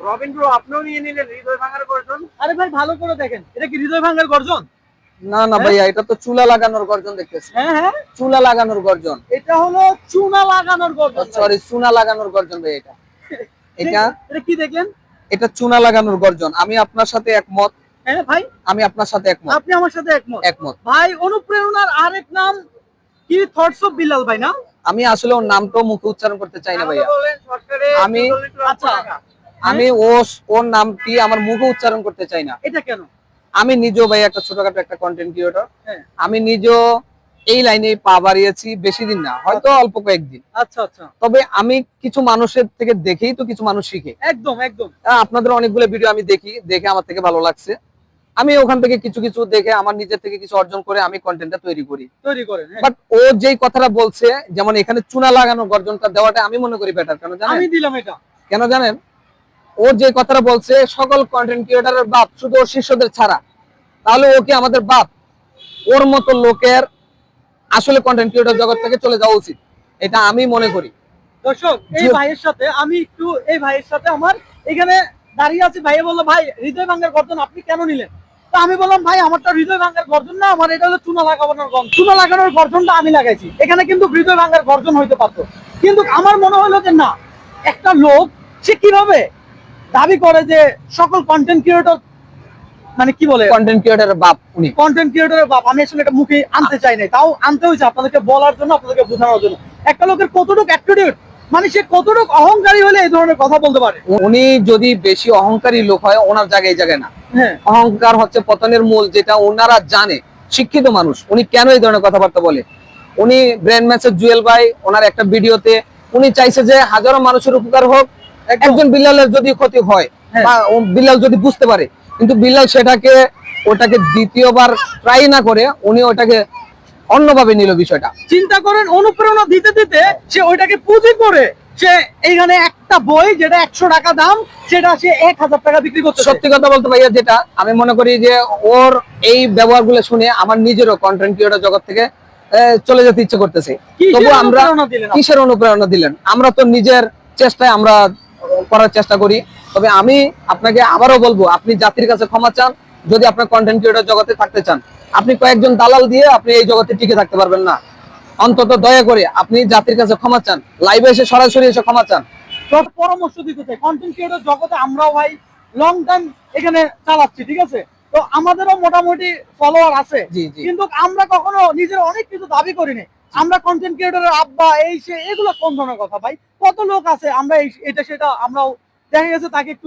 Robin bro আপনিও নিয়ে নিলেন হৃদয় ভাঙার গর্জন? আরে ভাই ভালো করে দেখেন। এটা কি হৃদয় ভাঙ্গার গর্জন? না না ভাইয়া এটা তো চুলা লাগানোর গর্জন দেখতেছি। হ্যাঁ হ্যাঁ? চুলা লাগানোর গর্জন। এটা হলো চুনা লাগানোর গর্জন সরি চুনা লাগানোর গর্জন ভাই এটা। এটা? এটা কি দেখেন এটা চুনা লাগানোর গর্জন। আমি আপনার সাথে একমত। হ্যাঁ ভাই? আমি আপনার সাথে একমত। আপনি আমার সাথে একমত? একমত। ভাই অনুপ্রেরণার আরেক নাম কি? থটস অফ বিলাল ভাই না? আমি আসলে ওর নামটাও মুখে উচ্চারণ করতে চাই না ভাইয়া। আমি- আচ্ছা। আমি ও ওর নামটি আমার মুখে উচ্চারণ করতে চাই না। এটা কেন? আমি নিজেও ভাই একটা ছোটখাটো একটা কন্টেন্ট ক্রিয়েটর হ্যাঁ। আমি নিজেও এই লাইনে পা বাড়িয়েছি বেশি দিন না হয়তো অল্প কয়েকদিন। আচ্ছা আচ্ছা। তবে আমি কিছু মানুষের থেকে দেখেই তো কিছু মানুষ শিখে। একদম একদম। আপনাদের অনেকগুলো ভিডিও আমি দেখি দেখে আমার থেকে ভালো লাগছে। আমি ওখান থেকে কিছু কিছু দেখে আমার নিজের থেকে কিছু অর্জন করে আমি কন্টেন্টটা তৈরি করি। তৈরি করেন হ্যাঁ। বাট ও যেই কথাটা বলছে যেমন এখানে চুনা লাগানো গর্জনটা দেওয়াটা আমি মনে করি বেটার কেন জানেন? আমি দিলাম এটা। কেন জানেন? ও যে কথাটা বলছে সকল কন্টেন্ট ক্রিয়েটারের বাপ শুধু ওর শিষ্যদের ছাড়া। তাহলে ও কি আমাদের বাপ? ওর মতো লোকের আসলে কন্টেন্ট ক্রিয়েটর জগৎ থেকে চলে যাওয়া উচিত। এটা আমি মনে করি। দর্শক এই ভাইয়ের সাথে আমি একটু এই ভাইয়ের সাথে আমার এখানে দাঁড়িয়ে আছি। ভাইয়া বলল ভাই হৃদয় ভাঙ্গার গর্জন আপনি কেন নিলেন? তো আমি বললাম ভাই আমারটা হৃদয় ভাঙ্গার গর্জন না আমার এটা হলো চুনা লাগানোর গর্জন চুনা লাগানোর গর্জনটা আমি লাগাইছি। এখানে কিন্তু হৃদয় ভাঙ্গার গর্জন হইতে পারতো। কিন্তু আমার মনে হলো যে না একটা লোক সে কীভাবে দাবি করে যে সকল কন্টেন্ট ক্রিয়েটর মানে কি বলে? কন্টেন্ট ক্রিয়েটারের বাপ উনি। কন্টেন্ট ক্রিয়েটরের বাপ। আমি আসলে এটা মুখে আনতে চাই নাই। তাও আনতে হয়েছে আপনাদেরকে বলার জন্য আপনাদেরকে বোঝানোর জন্য। একটা লোকের কতটুকু অ্যাটিটিউড মানে সে কতটুকু অহংকারী হলে এই ধরনের কথা বলতে পারে? উনি যদি বেশি অহংকারী লোক হয় ওনার জায়গায় জায়গায় না। হ্যাঁ। অহংকার হচ্ছে পতনের মূল যেটা ওনারা জানে শিক্ষিত মানুষ। উনি কেন এই ধরনের কথাবার্তা বলে? উনি ব্র্যান্ড ম্যাচের জুয়েল ভাই ওনার একটা ভিডিওতে উনি চাইছে যে হাজারো মানুষের উপকার হোক একজন বিল্লালের যদি ক্ষতি হয় হ্যাঁ। বা বিল্লাল যদি বুঝতে পারে কিন্তু বিল্লাল সেটাকে ওটাকে দ্বিতীয়বার ট্রাই না করে উনি ওটাকে অন্যভাবে নিল বিষয়টা। চিন্তা করেন অনুপ্রেরণা দিতে দিতে সে ওইটাকে পুঁজি করে সে এইখানে একটা বই যেটা একশো টাকা দাম সেটা সে এক হাজার টাকা বিক্রি করতে সত্যি কথা বলতে ভাইয়া যেটা আমি মনে করি যে ওর এই ব্যবহারগুলো শুনে আমার নিজেরও কন্টেন্ট ক্রিয়েটর জগৎ থেকে চলে যেতে ইচ্ছে করতেছে। তবু আমরা কিসের অনুপ্রেরণা দিলেন? আমরা তো নিজের চেষ্টায় আমরা করার চেষ্টা করি। তবে আমি আপনাকে আবারও বলব আপনি জাতির কাছে ক্ষমা চান যদি আপনার কন্টেন্ট ক্রিয়েটর জগতে থাকতে চান। আপনি কয়েকজন দালাল দিয়ে আপনি এই জগতে টিকে থাকতে পারবেন না। অন্তত দয়া করে আপনি জাতির কাছে ক্ষমা চান লাইভে এসে সরাসরি এসে ক্ষমা চান। পরামর্শ দিতে চাই। কন্টেন্ট ক্রিয়েটর জগতে আমরাও ভাই লং টাইম এখানে চালাচ্ছি ঠিক আছে? তো আমাদেরও মোটামুটি ফলোয়ার আছে। কিন্তু আমরা কখনো নিজের অনেক কিছু দাবি করিনি। আমরা কন্টেন্ট ক্রিয়েটরের আব্বা, এই সে, এগুলো কোন ধরনের কথা ভাই? কত লোক আছে আমরা এটা সেটা আমরাও দেখা গেছে তাকে একটু